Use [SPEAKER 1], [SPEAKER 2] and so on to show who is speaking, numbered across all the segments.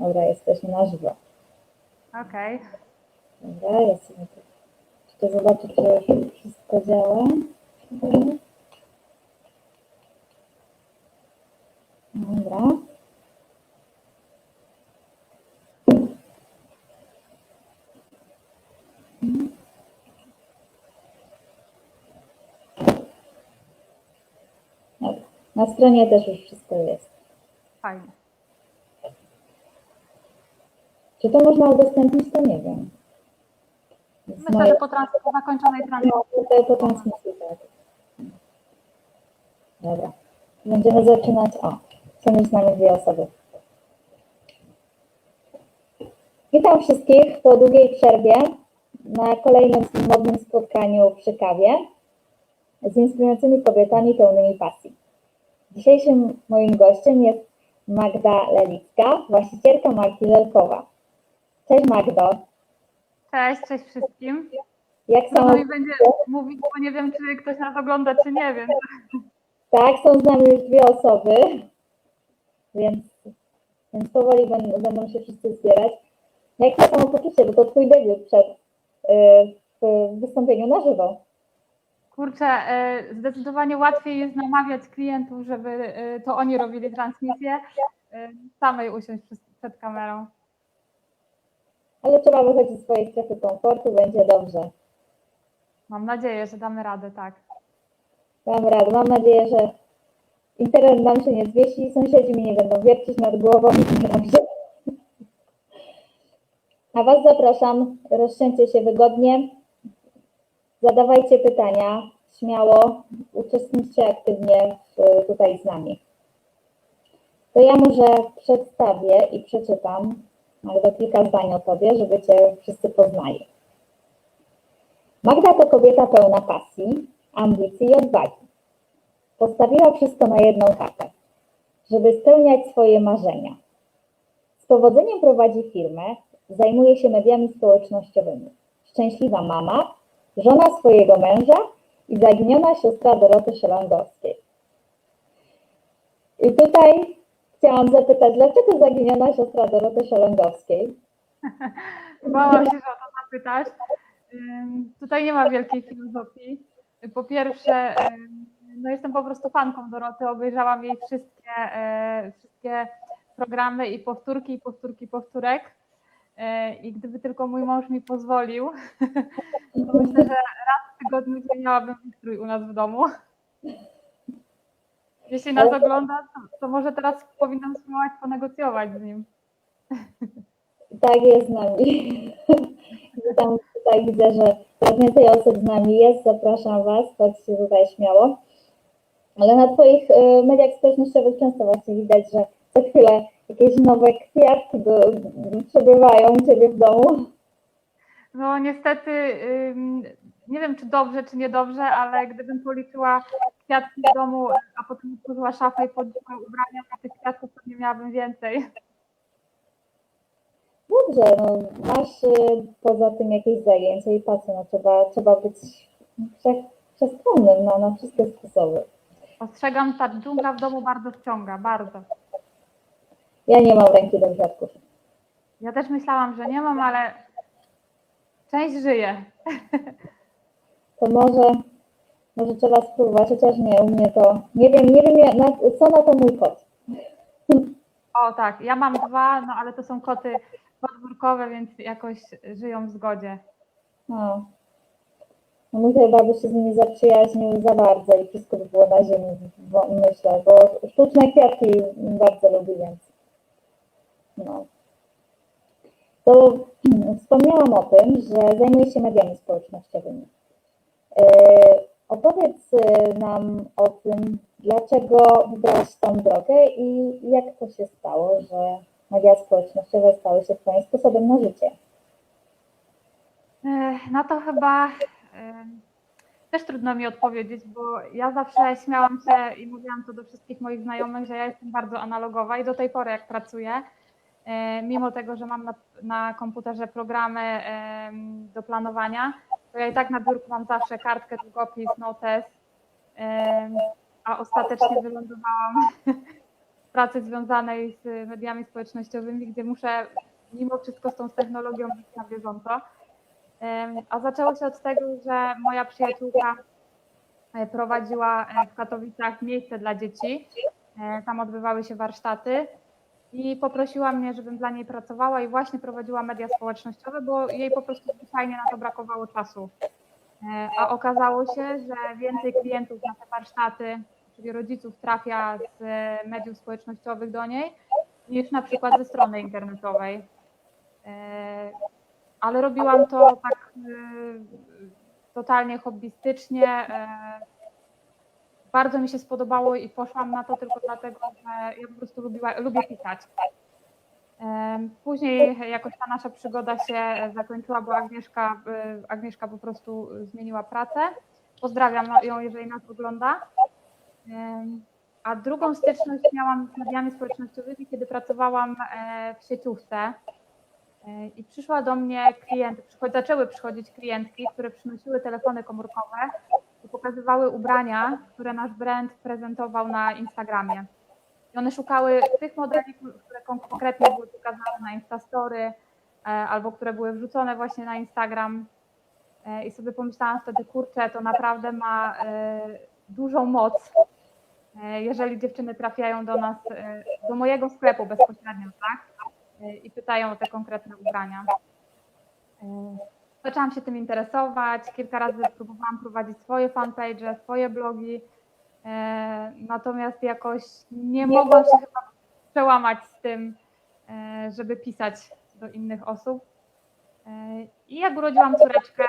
[SPEAKER 1] Dobra, jesteśmy na żywo.
[SPEAKER 2] Okej.
[SPEAKER 1] Dobra, ja sobie tu jeszcze zobaczę, czy wszystko działa. Dobra. Na stronie też już wszystko jest.
[SPEAKER 2] Fajnie.
[SPEAKER 1] Czy to można udostępnić, to nie wiem. Z
[SPEAKER 2] Myślę,
[SPEAKER 1] mojej-
[SPEAKER 2] że po, trans- po zakończonej transmisji.
[SPEAKER 1] No, po transmisji, tak. Dobra. Będziemy zaczynać. O, są już z nami dwie osoby. Witam wszystkich po długiej przerwie na kolejnym modnym spotkaniu przy kawie z inspirującymi kobietami pełnymi pasji. Dzisiejszym moim gościem jest Magda Lelicka, właścicielka marki Lelkowa. Cześć Magdo.
[SPEAKER 2] Cześć, cześć wszystkim.
[SPEAKER 1] Jak
[SPEAKER 2] Trudno
[SPEAKER 1] samo
[SPEAKER 2] mi będzie mówić, bo nie wiem, czy ktoś nas ogląda, czy nie, więc
[SPEAKER 1] Tak, są z nami już dwie osoby, więc, więc powoli będą, będą się wszyscy zbierać. Jakie samopoczucie, bo to Twój debiut przed y, w wystąpieniu na żywo.
[SPEAKER 2] kurczę, e, zdecydowanie łatwiej jest namawiać klientów, żeby e, to oni robili transmisję, e, samej usiąść przed, przed kamerą.
[SPEAKER 1] Ale trzeba wychodzić z swojej strefy komfortu, będzie dobrze.
[SPEAKER 2] Mam nadzieję, że damy radę, tak.
[SPEAKER 1] Dam radę. Mam nadzieję, że internet nam się nie zwiesi, sąsiedzi mi nie będą wiercić nad głową. A Was zapraszam, rozsiądźcie się wygodnie, zadawajcie pytania, śmiało, uczestniczcie aktywnie w, tutaj z nami. To ja może przedstawię i przeczytam Magda kilka zdań o Tobie, żeby Cię wszyscy poznali. Magda to kobieta pełna pasji, ambicji i odwagi. Postawiła wszystko na jedną kartę, żeby spełniać swoje marzenia. Z powodzeniem prowadzi firmę, zajmuje się mediami społecznościowymi. Szczęśliwa mama, żona swojego męża i zaginiona siostra Doroty Szelongowskiej. I tutaj chciałam zapytać, dlaczego zaginiona siostra Doroty Szelongowskiej?
[SPEAKER 2] Bałam się, że o to zapytasz. Ym, Tutaj nie ma wielkiej filozofii. Po pierwsze, no jestem po prostu fanką Doroty, obejrzałam jej wszystkie, e, wszystkie programy i powtórki, i powtórki, powtórek. E, I gdyby tylko mój mąż mi pozwolił, to myślę, że raz w tygodniu zmieniałabym strój u nas w domu. Jeśli nas ogląda, to, może teraz powinnam spróbować ponegocjować z nim.
[SPEAKER 1] Tak jest z nami. Tam tutaj widzę, że więcej osób z nami jest. Zapraszam Was, chodźcie tutaj śmiało. Ale na Twoich e, mediach społecznościowych często właśnie widać, że co chwilę jakieś nowe kwiatki do, przebywają u Ciebie w domu.
[SPEAKER 2] No niestety, nie wiem czy dobrze, czy niedobrze, ale gdybym policzyła kwiatki w domu, a potem otworzyła szafę i podniosła ubrania, to tych kwiatków pewnie miałabym więcej.
[SPEAKER 1] Dobrze, no, masz e, poza tym jakieś zajęcia i pasję, no, trzeba, trzeba być wszech, wszechstronnym na, na wszystkie sposoby.
[SPEAKER 2] Ostrzegam, ta dżungla w domu bardzo wciąga, bardzo.
[SPEAKER 1] Ja nie mam ręki do kwiatków.
[SPEAKER 2] Ja też myślałam, że nie mam, ale część żyje.
[SPEAKER 1] To może, może trzeba spróbować, chociaż nie, u mnie to, nie wiem, nie wiem jak- na, co na to mój kot.
[SPEAKER 2] O tak, ja mam dwa, no ale to są koty podwórkowe, więc jakoś żyją w zgodzie.
[SPEAKER 1] No. No mój chyba by się z nimi zaprzyjaźnił za bardzo i wszystko by było na ziemi, bo, myślę, bo sztuczne kwiatki bardzo lubi, więc no. To wspomniałam o tym, że zajmuję się mediami społecznościowymi. E, opowiedz e, nam o tym, dlaczego wybrałaś tą drogę i jak to się stało, że media społecznościowe stały się Twoim sposobem na życie.
[SPEAKER 2] Ech, Na to chyba też trudno mi odpowiedzieć, bo ja zawsze śmiałam się i mówiłam to do wszystkich moich znajomych, że ja jestem bardzo analogowa i do tej pory jak pracuję, e, mimo tego, że mam na, na komputerze programy do planowania, to ja i tak na biurku mam zawsze kartkę, długopis, notes, a ostatecznie wylądowałam pracy związanej z mediami społecznościowymi, gdzie muszę mimo wszystko z tą technologią być na bieżąco. A zaczęło się od tego, że moja przyjaciółka e, prowadziła e, w Katowicach miejsce dla dzieci. E, Tam odbywały się warsztaty i poprosiła mnie, żebym dla niej pracowała i właśnie prowadziła media społecznościowe, bo jej po prostu zwyczajnie na to brakowało czasu. E, A okazało się, że więcej klientów na te warsztaty, czyli rodziców trafia z e, mediów społecznościowych do niej, niż na przykład ze strony internetowej. E, Ale robiłam to tak totalnie hobbystycznie. Bardzo mi się spodobało i poszłam na to tylko dlatego, że ja po prostu lubiła, lubię pisać. Później jakoś ta nasza przygoda się zakończyła, bo Agnieszka, y, Agnieszka po prostu zmieniła pracę. Pozdrawiam ją, jeżeli nas ogląda. A drugą styczność miałam z mediami społecznościowymi, kiedy pracowałam e, w sieciówce. E, I przyszła do mnie klient, zaczęły przychodzić klientki, które przynosiły telefony komórkowe pokazywały ubrania, które nasz brand prezentował na Instagramie. I one szukały tych modeli, które kon- konkretnie były pokazane na Instastory e, albo które były wrzucone właśnie na Instagram. E, I sobie pomyślałam wtedy, kurczę, to naprawdę ma e, dużą moc, jeżeli dziewczyny trafiają do nas, do mojego sklepu bezpośrednio, tak? I pytają o te konkretne ubrania. Zaczęłam się tym interesować, kilka razy próbowałam prowadzić swoje fanpage, swoje blogi, e, natomiast jakoś nie mogłam się chyba przełamać z tym, e, żeby pisać do innych osób. E, I jak urodziłam córeczkę,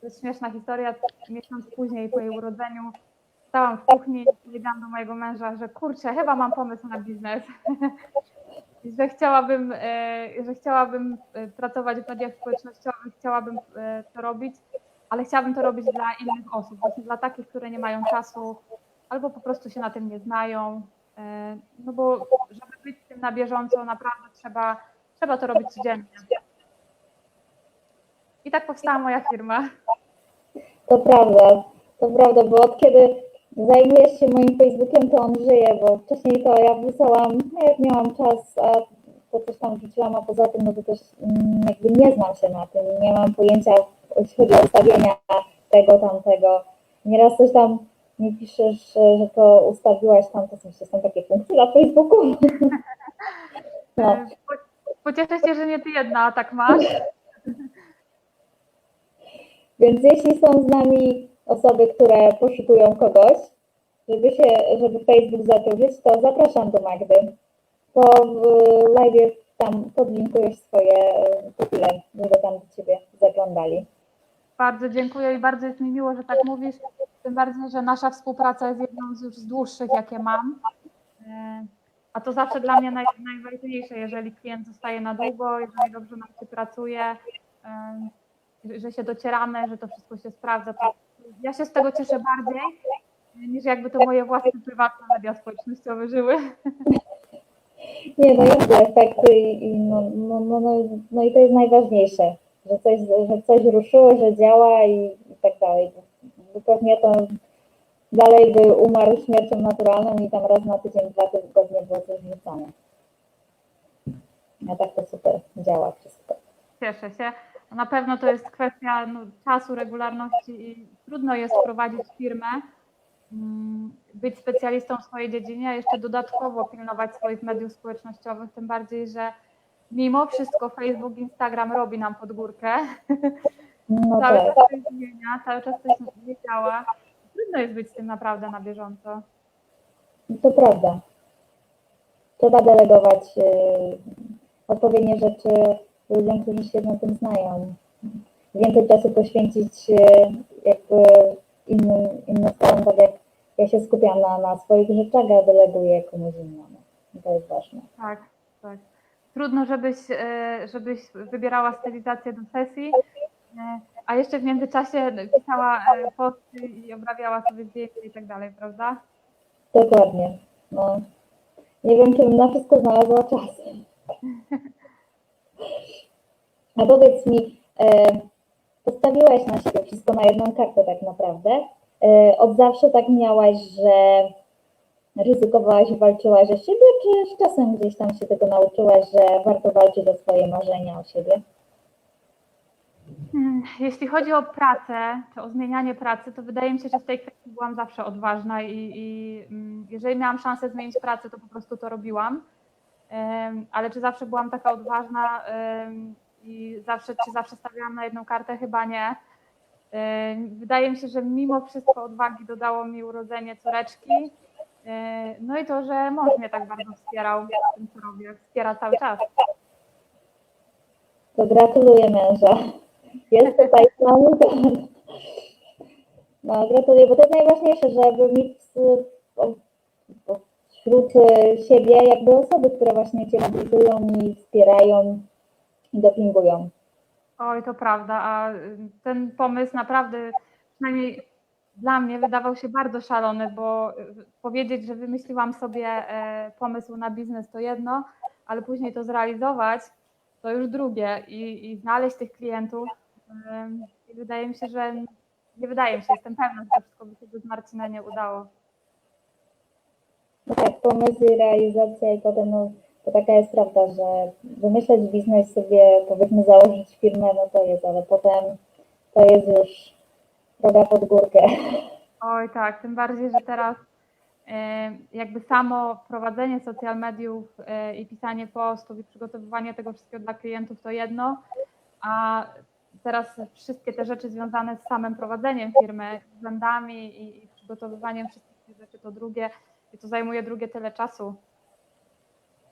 [SPEAKER 2] to jest śmieszna historia, miesiąc później po jej urodzeniu stałam w kuchni i powiedziałam do mojego męża, że kurczę, chyba mam pomysł na biznes. Że chciałabym, e, że chciałabym e, pracować w mediach społecznościowych, chciałabym e, to robić, ale chciałabym to robić dla innych osób, właśnie dla takich, które nie mają czasu albo po prostu się na tym nie znają. No bo żeby być tym na bieżąco, naprawdę trzeba, trzeba to robić codziennie. I tak powstała moja firma.
[SPEAKER 1] To prawda, to prawda, bo od kiedy zajmujesz się moim Facebookiem, to on żyje, bo wcześniej to ja wysłałam, no jak miałam czas, a to coś tam wrzuciłam, a poza tym, no to też mm, jakby nie znam się na tym, nie mam pojęcia, jeśli chodzi o ustawienia tego, tamtego. Nieraz coś tam mi piszesz, że to ustawiłaś tam, to są, są takie funkcje na Facebooku. No,
[SPEAKER 2] po- Pocieszę się, że nie ty jedna tak masz.
[SPEAKER 1] Więc jeśli są z nami osoby, które poszukują kogoś, żeby się, żeby Facebook zatrudnić, to zapraszam do Magdy. Po live tam podlinkujesz swoje e, profile, żeby tam do Ciebie zaglądali.
[SPEAKER 2] Bardzo dziękuję i bardzo jest mi miło, że tak mówisz. Tym bardziej, że nasza współpraca jest jedną z już z dłuższych, jakie mam. E, A to zawsze dla mnie naj, najważniejsze, jeżeli klient zostaje na długo, jeżeli dobrze nam się pracuje, em, że się docieramy, że to wszystko się sprawdza. To ja się z tego cieszę bardziej, niż jakby to moje własne prywatne media społecznościowe żyły.
[SPEAKER 1] Nie, no jest efekty i, no, no, no, no, no i to jest najważniejsze, że coś, że coś ruszyło, że działa i, i tak dalej. Bo pewnie to dalej by umarł śmiercią naturalną i tam raz na tydzień, dwa tygodnie było coś wrzucane. A tak to super działa wszystko.
[SPEAKER 2] Cieszę się. Na pewno to jest kwestia no, czasu, regularności i trudno jest prowadzić firmę, mm, być specjalistą w swojej dziedzinie, a jeszcze dodatkowo pilnować swoich mediów społecznościowych, tym bardziej, że mimo wszystko Facebook, Instagram robi nam pod górkę.
[SPEAKER 1] No
[SPEAKER 2] cały
[SPEAKER 1] tak.
[SPEAKER 2] czas coś zmienia, cały czas coś nie działa. Trudno jest być z tym naprawdę na bieżąco.
[SPEAKER 1] To prawda. Trzeba delegować y, odpowiednie rzeczy ludziom, którzy się na tym znają. Więcej czasu poświęcić y, jakby innym, innym sprawom, tak jak ja się skupiam na, na swoich rzeczach, a deleguję komuś innemu. To jest ważne.
[SPEAKER 2] Tak, tak. Trudno, żebyś, e, żebyś wybierała stylizację do sesji, e, a jeszcze w międzyczasie pisała e, posty i obrabiała sobie zdjęcia i tak dalej, prawda?
[SPEAKER 1] Dokładnie. No. Nie wiem, czy na wszystko znalazła czas. A powiedz mi, e, postawiłaś na siebie wszystko na jedną kartę tak naprawdę. E, od zawsze tak miałaś, że ryzykowałaś i walczyłaś o siebie, czy z czasem gdzieś tam się tego nauczyłaś, że warto walczyć o swoje marzenia o siebie?
[SPEAKER 2] Hmm, Jeśli chodzi o pracę, czy o zmienianie pracy, to wydaje mi się, że w tej kwestii byłam zawsze odważna i, i mm, jeżeli miałam szansę zmienić pracę, to po prostu to robiłam. Ale czy zawsze byłam taka odważna i zawsze, czy zawsze stawiałam na jedną kartę? Chyba nie. Em, Wydaje mi się, że mimo wszystko odwagi dodało mi urodzenie córeczki. E, No i to, że mąż mnie tak bardzo wspierał w tym, co robię. Wspiera cały czas.
[SPEAKER 1] To gratuluję męża. Jest tutaj No, gratuluję, bo to jest najważniejsze, żeby mieć y, wśród y, siebie jakby osoby, które właśnie Cię mobilizują i wspierają i dopingują.
[SPEAKER 2] Oj, to prawda, a ten pomysł naprawdę, przynajmniej dla mnie, wydawał się bardzo szalony, bo powiedzieć, że wymyśliłam sobie e, pomysł na biznes to jedno, ale później to zrealizować to już drugie i, i znaleźć tych klientów. I wydaje mi się, że nie wydaje mi się, jestem pewna, że to wszystko by się bez Marcina nie udało.
[SPEAKER 1] No tak, pomysł i realizacja i potem, no, to taka jest prawda, że wymyśleć biznes sobie, powiedzmy założyć firmę, no to jest, ale potem to jest już droga pod górkę.
[SPEAKER 2] Oj tak, tym bardziej, że teraz e, jakby samo prowadzenie social mediów e, i pisanie postów i przygotowywanie tego wszystkiego dla klientów to jedno, a teraz wszystkie te rzeczy związane z samym prowadzeniem firmy, względami i, i przygotowywaniem wszystkich tych rzeczy to drugie i to zajmuje drugie tyle czasu.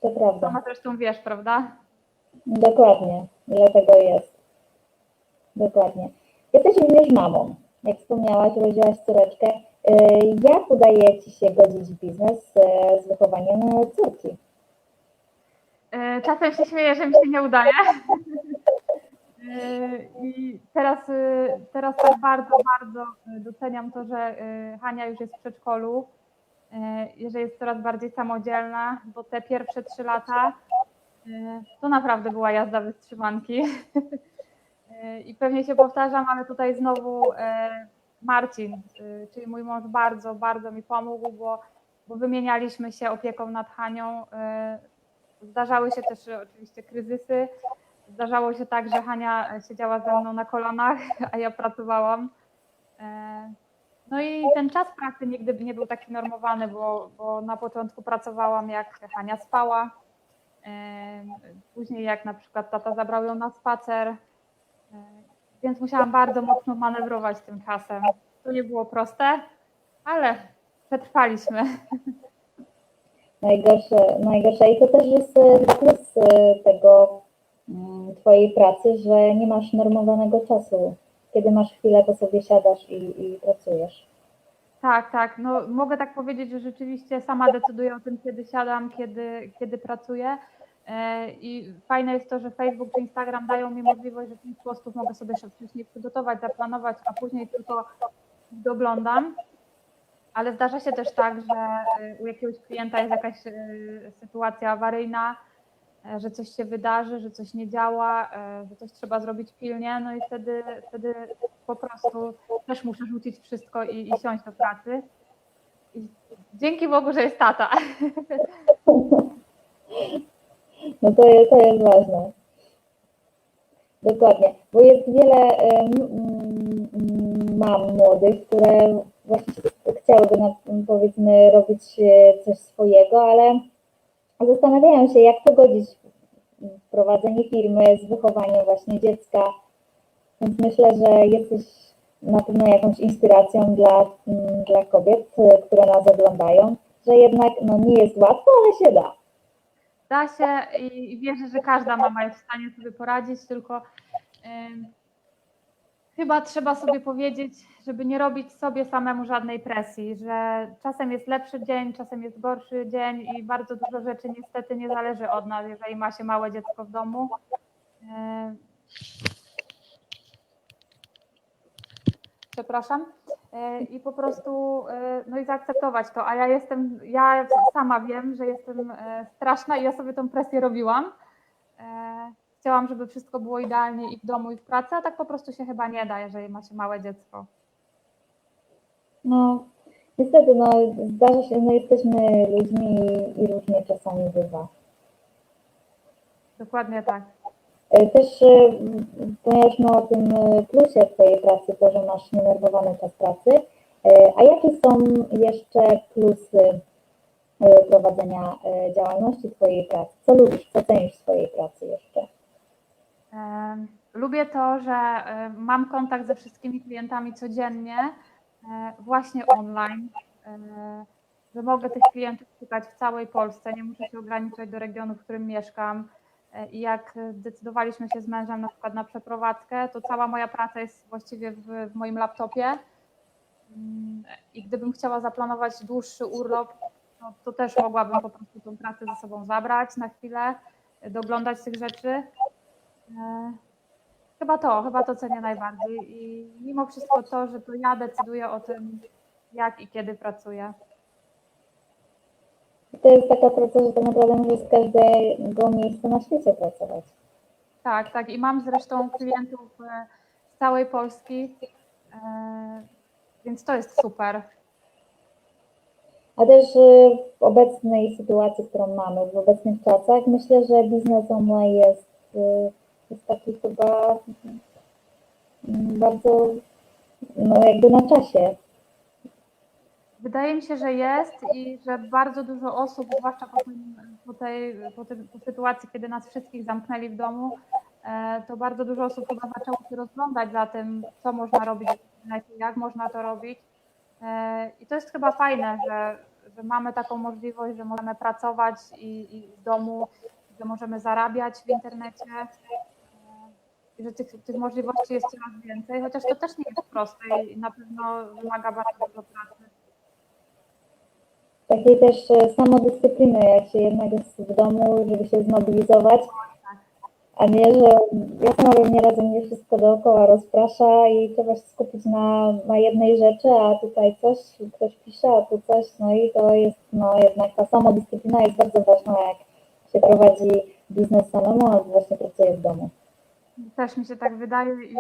[SPEAKER 1] To prawda.
[SPEAKER 2] Sama zresztą wiesz, prawda?
[SPEAKER 1] Dokładnie, ile tego jest. Dokładnie. Jesteś również mamą. Jak wspomniałaś, urodziłaś córeczkę. Yy, Jak udaje Ci się godzić biznes e, z wychowaniem e, córki?
[SPEAKER 2] Czasem się śmieję, że mi się nie udaje. I teraz, teraz tak bardzo, bardzo doceniam to, że Hania już jest w przedszkolu, że jest coraz bardziej samodzielna, bo te pierwsze trzy lata e, to naprawdę była jazda wystrzymanki. E, I pewnie się powtarzam, ale tutaj znowu Marcin, czyli mój mąż, bardzo, bardzo mi pomógł, bo, bo wymienialiśmy się opieką nad Hanią. Zdarzały się też oczywiście kryzysy. Zdarzało się tak, że Hania siedziała ze mną na kolanach, a ja pracowałam. No i ten czas pracy nigdy nie był taki normowany, bo, bo na początku pracowałam jak Hania spała. Później jak na przykład tata zabrał ją na spacer. Więc musiałam bardzo mocno manewrować tym czasem. To nie było proste, ale przetrwaliśmy.
[SPEAKER 1] Najgorsze, najgorsze. I to też jest e, plus e, tego mm, Twojej pracy, że nie masz normowanego czasu. Kiedy masz chwilę, to sobie siadasz i, i pracujesz.
[SPEAKER 2] Tak, tak. No, mogę tak powiedzieć, że rzeczywiście sama decyduję o tym, kiedy siadam, kiedy, kiedy pracuję. E, I fajne jest to, że Facebook czy Instagram dają mi możliwość, że tych postów mogę sobie wcześniej przygotować, zaplanować, a później tylko doglądam. Ale zdarza się też tak, że e, u jakiegoś klienta jest jakaś e, sytuacja awaryjna, że coś się wydarzy, że coś nie działa, e, że coś trzeba zrobić pilnie, no i wtedy, wtedy po prostu też muszę rzucić wszystko i, i siąść do pracy. I dzięki Bogu, że jest tata.
[SPEAKER 1] No to jest, to jest ważne. Dokładnie, bo jest wiele mm, mam młodych, które właśnie chciałyby powiedzmy robić e, coś swojego, ale zastanawiają się, jak pogodzić prowadzenie firmy z wychowaniem właśnie dziecka. Więc myślę, że jesteś na pewno jakąś inspiracją dla, mm, dla kobiet, które nas oglądają, że jednak no, nie jest łatwo, ale się da.
[SPEAKER 2] Da się i wierzę, że każda mama jest w stanie sobie poradzić, tylko em, chyba trzeba sobie powiedzieć, żeby nie robić sobie samemu żadnej presji, że czasem jest lepszy dzień, czasem jest gorszy dzień i bardzo dużo rzeczy niestety nie zależy od nas, jeżeli ma się małe dziecko w domu. Em, Przepraszam. E, I po prostu e, no i zaakceptować to. A ja jestem, ja sama wiem, że jestem e, straszna i ja sobie tą presję robiłam. Chciałam, żeby wszystko było idealnie i w domu, i w pracy, a tak po prostu się chyba nie da, jeżeli ma się małe dziecko.
[SPEAKER 1] No, Niestety, no zdarza się, no jesteśmy ludźmi i, i różnie czasami bywa.
[SPEAKER 2] Dokładnie tak.
[SPEAKER 1] E, Też e, wspomnieliśmy o tym e, plusie Twojej pracy, to, że masz nienerwowany czas pracy. A jakie są jeszcze plusy prowadzenia działalności Twojej pracy? Co lubisz, co cenisz w swojej pracy jeszcze?
[SPEAKER 2] Lubię to, że mam kontakt ze wszystkimi klientami codziennie, e, właśnie online, e, że mogę tych klientów szukać w całej Polsce, nie muszę się ograniczać do regionu, w którym mieszkam. E, I jak zdecydowaliśmy się z mężem na przykład na przeprowadzkę, to cała moja praca jest właściwie w, w moim laptopie. Mm, I gdybym chciała zaplanować dłuższy urlop, to, to też mogłabym po prostu tą pracę ze sobą zabrać na chwilę, doglądać tych rzeczy. E, Chyba to, chyba to cenię najbardziej i mimo wszystko to, że to ja decyduję o tym, jak i kiedy pracuję.
[SPEAKER 1] To jest taka praca, że tak naprawdę możesz z każdego miejsca na świecie pracować.
[SPEAKER 2] Tak, tak i mam zresztą klientów e, z całej Polski, e, więc to jest super.
[SPEAKER 1] A też w obecnej sytuacji, którą mamy, w obecnych czasach, myślę, że biznes online jest, jest taki chyba mm, bardzo, no jakby na czasie.
[SPEAKER 2] Wydaje mi się, że jest i że bardzo dużo osób, zwłaszcza po, tym, po tej po, tym, po sytuacji, kiedy nas wszystkich zamknęli w domu, e, to bardzo dużo osób chyba zaczęło się rozglądać za tym, co można robić jak można to robić. E, I to jest chyba fajne, że, że mamy taką możliwość, że możemy pracować i, i domu, że możemy zarabiać w internecie. I Że tych, tych możliwości jest coraz więcej, chociaż to też nie jest proste i na pewno wymaga bardzo dużo pracy.
[SPEAKER 1] Takiej też e, samodyscypliny, jak się jednak jest w domu, żeby się zmobilizować, a nie, że ja sama bym nieraz mnie wszystko dookoła rozprasza i trzeba się skupić na, na jednej rzeczy, a tutaj coś, ktoś pisze, a tu coś, no i to jest, no jednak ta samodyscyplina jest bardzo ważna, jak się prowadzi biznes samemu, albo właśnie pracuje w domu.
[SPEAKER 2] Też mi się tak wydaje i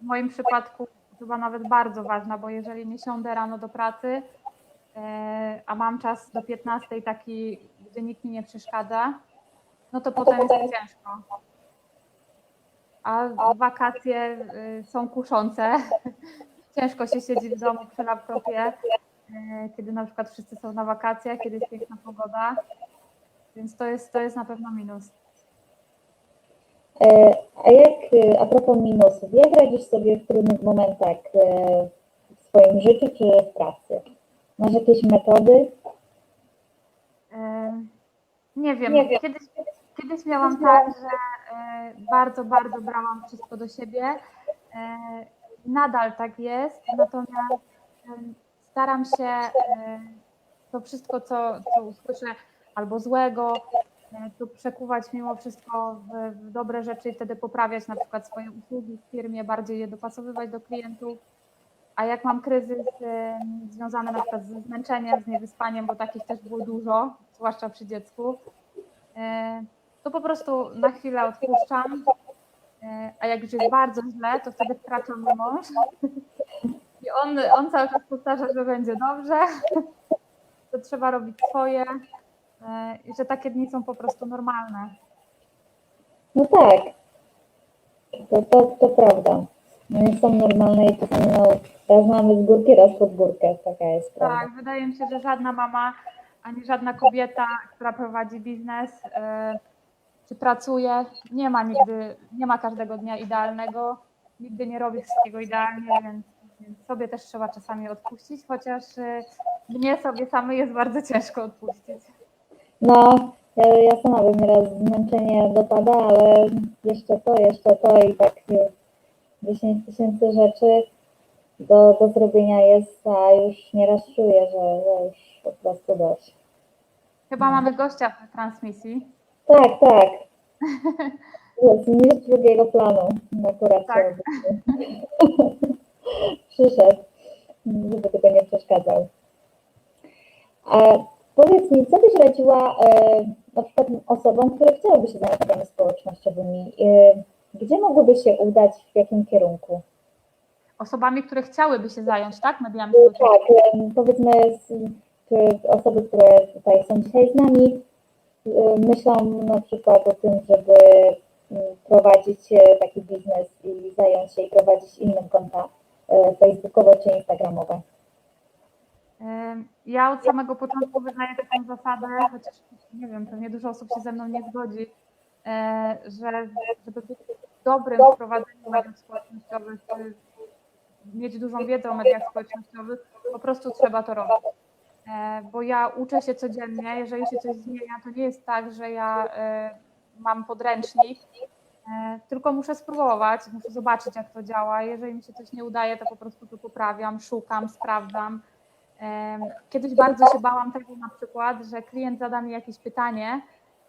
[SPEAKER 2] w moim przypadku chyba nawet bardzo ważna, bo jeżeli nie siądę rano do pracy, e, a mam czas do 15 taki, gdzie nikt mi nie przeszkadza, no to potem jest ciężko. A wakacje y, są kuszące. Ciężko się siedzi w domu przy laptopie, e, kiedy na przykład wszyscy są na wakacjach, kiedy jest piękna pogoda. Więc to jest, to jest na pewno minus.
[SPEAKER 1] E, A jak, e, a propos minusów, jak radzisz sobie w trudnych momentach e, w swoim życiu czy w pracy? Masz jakieś metody?
[SPEAKER 2] Nie wiem,
[SPEAKER 1] Nie wiem.
[SPEAKER 2] Kiedyś, kiedyś miałam tak, że bardzo, bardzo brałam wszystko do siebie. Nadal tak jest, natomiast staram się to wszystko, co, co usłyszę albo złego, to przekuwać mimo wszystko w, w dobre rzeczy i wtedy poprawiać na przykład swoje usługi w firmie, bardziej je dopasowywać do klientów. A jak mam kryzys em, związany na przykład ze zmęczeniem, z niewyspaniem, bo takich też było dużo, zwłaszcza przy dziecku, e, to po prostu na chwilę odpuszczam. E, A jak już jest bardzo źle, to wtedy wkracza mój mąż. I on, on cały czas powtarza, że będzie dobrze, to trzeba robić swoje e, i że takie dni są po prostu normalne.
[SPEAKER 1] No tak, to, to, to prawda. No nie są normalne i czasami no, raz mamy z górki, raz pod górkę, taka jest prawda.
[SPEAKER 2] Tak, wydaje mi się, że żadna mama ani żadna kobieta, która prowadzi biznes e, czy pracuje, nie ma nigdy, nie ma każdego dnia idealnego, nigdy nie robi wszystkiego idealnie, więc, więc sobie też trzeba czasami odpuścić, chociaż e, mnie sobie samej jest bardzo ciężko odpuścić.
[SPEAKER 1] No, ja, ja sama bym raz zmęczenie dopada, ale jeszcze to, jeszcze to i tak e, 10 tysięcy rzeczy do, do zrobienia jest, a już nieraz czuję, że, że już po prostu dość.
[SPEAKER 2] Chyba mamy gościa w transmisji.
[SPEAKER 1] Tak, tak. Jest mistrz drugiego planu. Akurat
[SPEAKER 2] Tak.
[SPEAKER 1] Przyszedł, żeby tego nie przeszkadzał. A powiedz mi, co byś radziła e, na przykład osobom, które chciałyby się zająć mediami społecznościowymi? E, gdzie mogłyby się udać, w jakim kierunku?
[SPEAKER 2] osobami, które chciałyby się zająć, tak, mediami
[SPEAKER 1] Tak,
[SPEAKER 2] społecznościowymi.
[SPEAKER 1] em, powiedzmy z- czy osoby, które tutaj są dzisiaj z nami, myślą na przykład o tym, żeby em, prowadzić e, taki biznes i zająć się i prowadzić inne konta e, facebookowe czy instagramowe.
[SPEAKER 2] Ja od samego początku wyznaję taką zasadę, chociaż nie wiem, pewnie dużo osób się ze mną nie zgodzi, e, że żeby być dobrym w prowadzeniu mediów społecznościowych, mieć dużą wiedzę o mediach społecznościowych, po prostu trzeba to robić. E, Bo ja uczę się codziennie, jeżeli się coś zmienia, to nie jest tak, że ja e, mam podręcznik, tylko muszę spróbować, muszę zobaczyć, jak to działa. Jeżeli mi się coś nie udaje, to po prostu to poprawiam, szukam, sprawdzam. Kiedyś bardzo się bałam tego na przykład, że klient zada mi jakieś pytanie,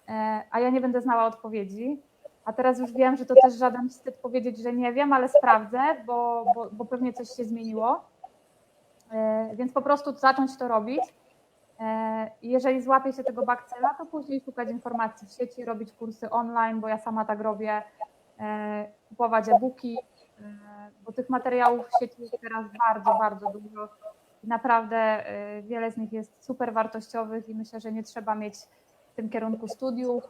[SPEAKER 2] e, a ja nie będę znała odpowiedzi. A teraz już wiem, że to też żaden wstyd powiedzieć, że nie wiem, ale sprawdzę, bo, bo, bo pewnie coś się zmieniło. E, Więc po prostu zacząć to robić. E, Jeżeli złapie się tego bakcela, to później szukać informacji w sieci, robić kursy online, bo ja sama tak robię, kupować e-booki, bo tych materiałów w sieci jest teraz bardzo, bardzo dużo. Naprawdę y, wiele z nich jest super wartościowych i myślę, że nie trzeba mieć w tym kierunku studiów,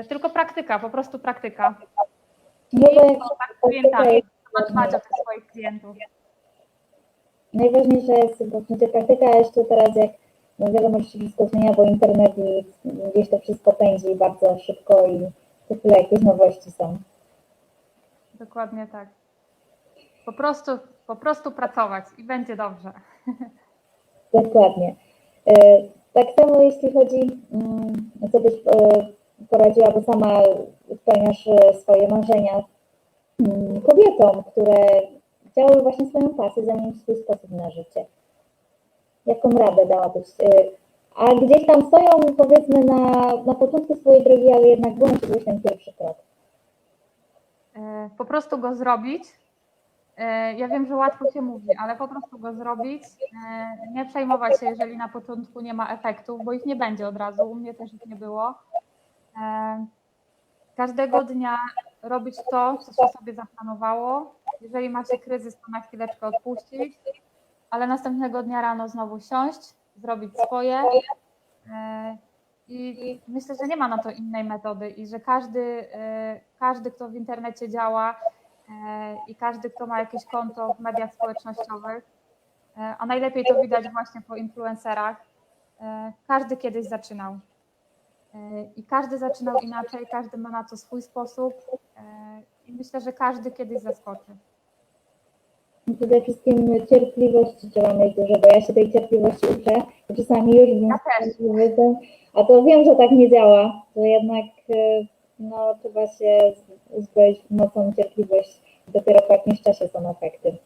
[SPEAKER 2] Y, tylko praktyka, po prostu praktyka. I kontakt z klientami, trzeba dbać o tych swoich klientów.
[SPEAKER 1] najważniejsza jest właśnie praktyka, a jeszcze teraz jak no wiadomo, że się wszystko zmienia, bo internet i gdzieś to wszystko pędzi bardzo szybko i co chwilę jakieś nowości są.
[SPEAKER 2] Dokładnie tak. Po prostu, po prostu pracować i będzie dobrze.
[SPEAKER 1] Dokładnie. E, Tak samo jeśli chodzi, mm, co byś e, poradziła, bo sama spełniasz e, swoje marzenia mm, kobietom, które chciały właśnie swoją pasję zamienić w swój sposób na życie. Jaką radę dałabyś? A gdzieś tam stoją powiedzmy na, na początku swojej drogi, ale jednak zrobić ten pierwszy krok.
[SPEAKER 2] Po prostu go zrobić. E, Ja wiem, że łatwo się mówi, ale po prostu go zrobić. E, Nie przejmować się, jeżeli na początku nie ma efektów, bo ich nie będzie od razu. U mnie też ich nie było. E, Każdego dnia robić to, co się sobie zaplanowało. Jeżeli macie kryzys, to na chwileczkę odpuścić, ale następnego dnia rano znowu siąść, zrobić swoje. I myślę, że nie ma na to innej metody i że każdy, każdy kto w internecie działa i każdy, kto ma jakieś konto w mediach społecznościowych, e, a najlepiej to widać właśnie po influencerach, e, każdy kiedyś zaczynał. E, I każdy zaczynał inaczej, każdy ma na to swój sposób e, i myślę, że każdy kiedyś zaskoczy.
[SPEAKER 1] Przede wszystkim cierpliwości mieć dużo, bo ja się tej cierpliwości uczę. Czasami już bym
[SPEAKER 2] Ja
[SPEAKER 1] a to wiem, że tak nie działa, że jednak e, no, trzeba się zbroić mocą cierpliwość. Dopiero po jakimś czasie są efekty.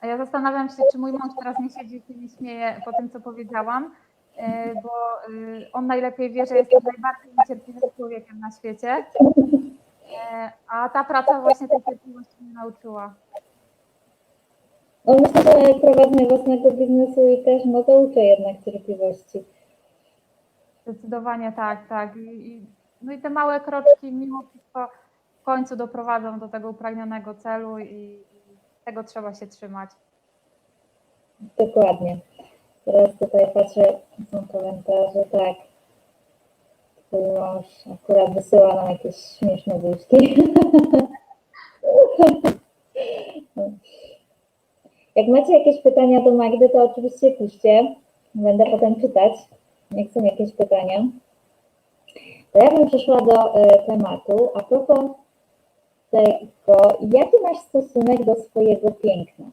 [SPEAKER 2] A ja zastanawiam się, czy mój mąż teraz nie siedzi i nie śmieje po tym, co powiedziałam, e, bo e, on najlepiej wie, że jestem najbardziej niecierpliwym człowiekiem na świecie. E, A ta praca właśnie tej cierpliwości mnie nauczyła.
[SPEAKER 1] No myślę, że prowadzenie własnego biznesu i też no to uczę jednak cierpliwości.
[SPEAKER 2] Zdecydowanie tak, tak. I, no i te małe kroczki mimo wszystko w końcu doprowadzą do tego upragnionego celu i, tego trzeba się trzymać.
[SPEAKER 1] Dokładnie. Teraz tutaj patrzę, są komentarze, tak. Twój mąż akurat wysyła nam jakieś śmieszne buźki. Jak macie jakieś pytania do Magdy, to oczywiście piszcie. Będę potem czytać, jak są jakieś pytania. To ja bym przeszła do e, tematu. A propos tego, jaki masz stosunek do swojego piękna?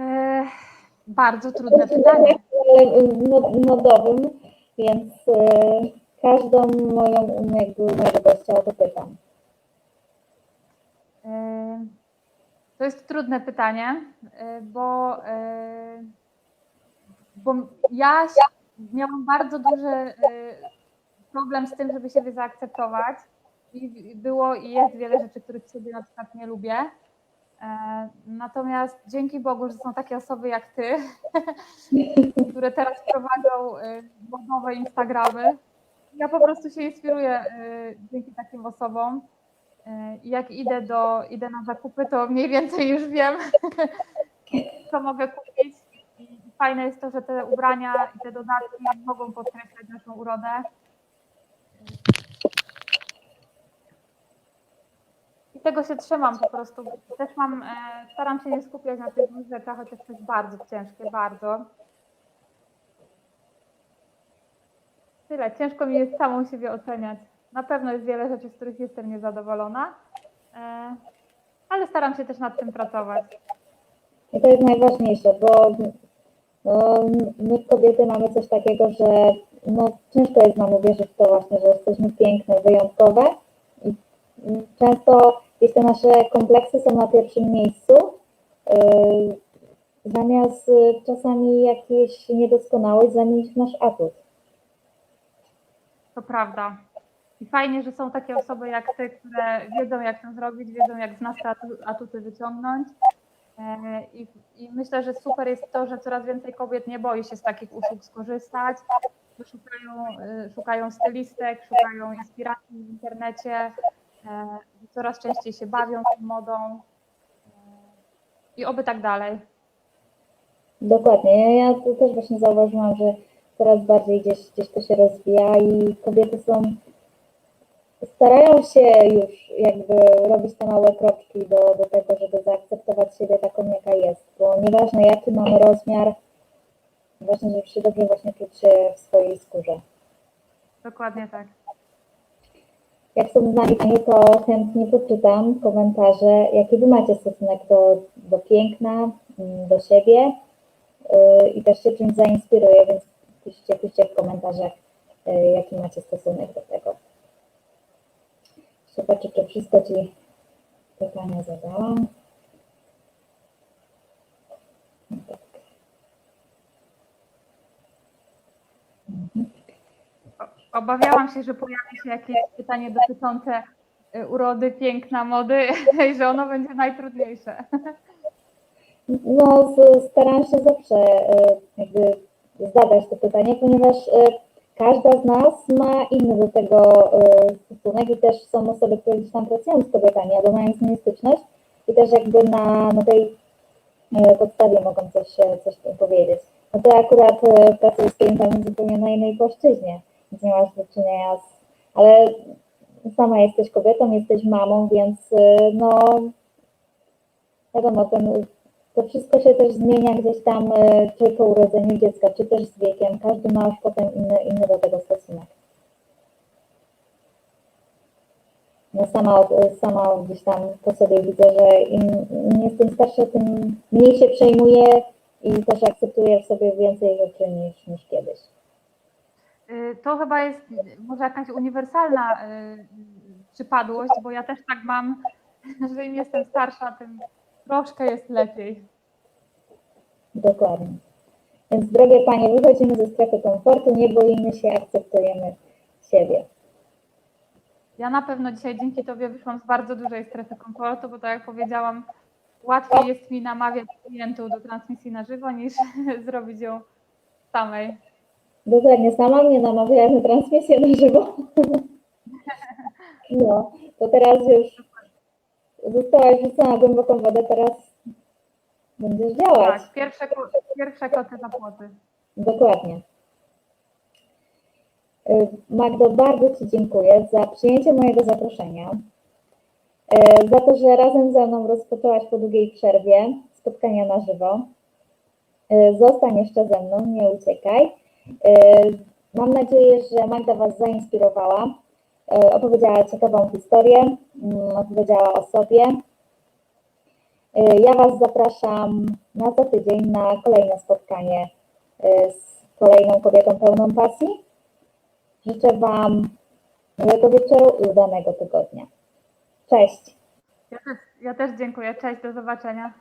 [SPEAKER 2] E, bardzo trudne pytanie.
[SPEAKER 1] ale mo- modowym, więc e, każdą moją mojego gościa o to pytam.
[SPEAKER 2] E, To jest trudne pytanie, e, bo, e, bo ja miałam bardzo duży e, problem z tym, żeby siebie zaakceptować. I było i jest wiele rzeczy, których siebie na przykład nie lubię. E, Natomiast dzięki Bogu, że są takie osoby jak ty, które teraz prowadzą modowe Instagramy. Ja po prostu się inspiruję e, dzięki takim osobom. I Jak idę, do, idę na zakupy, to mniej więcej już wiem, co mogę kupić. I fajne jest to, że te ubrania i te dodatki mogą podkreślać naszą urodę. Tego się trzymam po prostu. Też mam, e, staram się nie skupiać na tych rzeczach, chociaż to jest bardzo ciężkie, bardzo. Tyle. Ciężko mi jest samą siebie oceniać. Na pewno jest wiele rzeczy, z których jestem niezadowolona, e, ale staram się też nad tym pracować.
[SPEAKER 1] I to jest najważniejsze, bo my kobiety mamy coś takiego, że no, ciężko jest nam uwierzyć w to właśnie, że jesteśmy piękne, wyjątkowe i często gdzieś te nasze kompleksy są na pierwszym miejscu, yy, zamiast y, czasami jakieś niedoskonałość zamienić w nasz atut.
[SPEAKER 2] To prawda. I fajnie, że są takie osoby jak ty, które wiedzą, jak to zrobić, wiedzą, jak z nas te atu- atuty wyciągnąć. E, I, I myślę, że super jest to, że coraz więcej kobiet nie boi się z takich usług skorzystać. Szukają, y, szukają stylistek, szukają inspiracji w internecie, coraz częściej się bawią tą modą. I oby tak dalej.
[SPEAKER 1] Dokładnie. Ja tu też właśnie zauważyłam, że coraz bardziej gdzieś, gdzieś to się rozwija i kobiety są, starają się już jakby robić te małe kroczki do, do tego, żeby zaakceptować siebie taką, jaka jest, bo nieważne jaki mamy rozmiar, ważne, żeby się dobrze właśnie czuć się w swojej skórze.
[SPEAKER 2] Dokładnie tak.
[SPEAKER 1] Jak są z to chętnie poczytam komentarze, jaki Wy macie stosunek do, do piękna, mm, do siebie yy, i też się czymś zainspiruje, więc piszcie, piszcie w komentarzach, yy, jaki macie stosunek do tego. Zobaczę, czy wszystko Ci pytania zadałam. No tak.
[SPEAKER 2] Obawiałam się, że pojawi się jakieś pytanie dotyczące y, urody, piękna, mody i że ono będzie najtrudniejsze.
[SPEAKER 1] No, staram się zawsze e, jakby zadać to pytanie, ponieważ e, każda z nas ma inny do tego stosunek i też są osoby, które gdzieś tam pracują z kobietami albo mają z nimi styczność i też jakby na, na tej podstawie mogą coś, coś powiedzieć. No to ja akurat pracuję z klientami zupełnie na innej płaszczyźnie, nie masz do czynienia z... Ale sama jesteś kobietą, jesteś mamą, więc e, no wiadomo, ten, to wszystko się też zmienia gdzieś tam, e, czy po urodzeniu dziecka, czy też z wiekiem. Każdy ma już potem inny, inny do tego stosunek. Ja sama, od- sama gdzieś tam po sobie widzę, że im, im jestem starsza, tym mniej się przejmuję i też akceptuję w sobie więcej rzeczy niż, niż kiedyś.
[SPEAKER 2] Y, To chyba jest może jakaś uniwersalna y, przypadłość, bo ja też tak mam, że im jestem starsza, tym troszkę jest lepiej.
[SPEAKER 1] Dokładnie. Więc drogie Panie, wychodzimy ze strefy komfortu, nie boimy się, akceptujemy siebie.
[SPEAKER 2] Ja na pewno dzisiaj dzięki Tobie wyszłam z bardzo dużej strefy komfortu, bo tak jak powiedziałam, łatwiej jest mi namawiać klientów do transmisji na żywo niż zrobić ją samej.
[SPEAKER 1] Dokładnie, sama mnie namawiała na transmisję na żywo. No, to teraz już zostałaś rzucona na głęboką wodę, teraz będziesz działać.
[SPEAKER 2] Tak, pierwsze, pierwsze koty za płoty.
[SPEAKER 1] Dokładnie. Y, Magdo, bardzo Ci dziękuję za przyjęcie mojego zaproszenia, y, za to, że razem ze mną rozpoczęłaś po długiej przerwie spotkania na żywo. Y, Zostań jeszcze ze mną, nie uciekaj. Y, Mam nadzieję, że Magda Was zainspirowała, y, opowiedziała ciekawą historię, mm, opowiedziała o sobie. Y, Ja Was zapraszam na za tydzień na kolejne spotkanie z kolejną kobietą pełną pasji. Życzę Wam miłego wieczoru i udanego tygodnia. Cześć!
[SPEAKER 2] Ja też, ja też dziękuję. Cześć, do zobaczenia.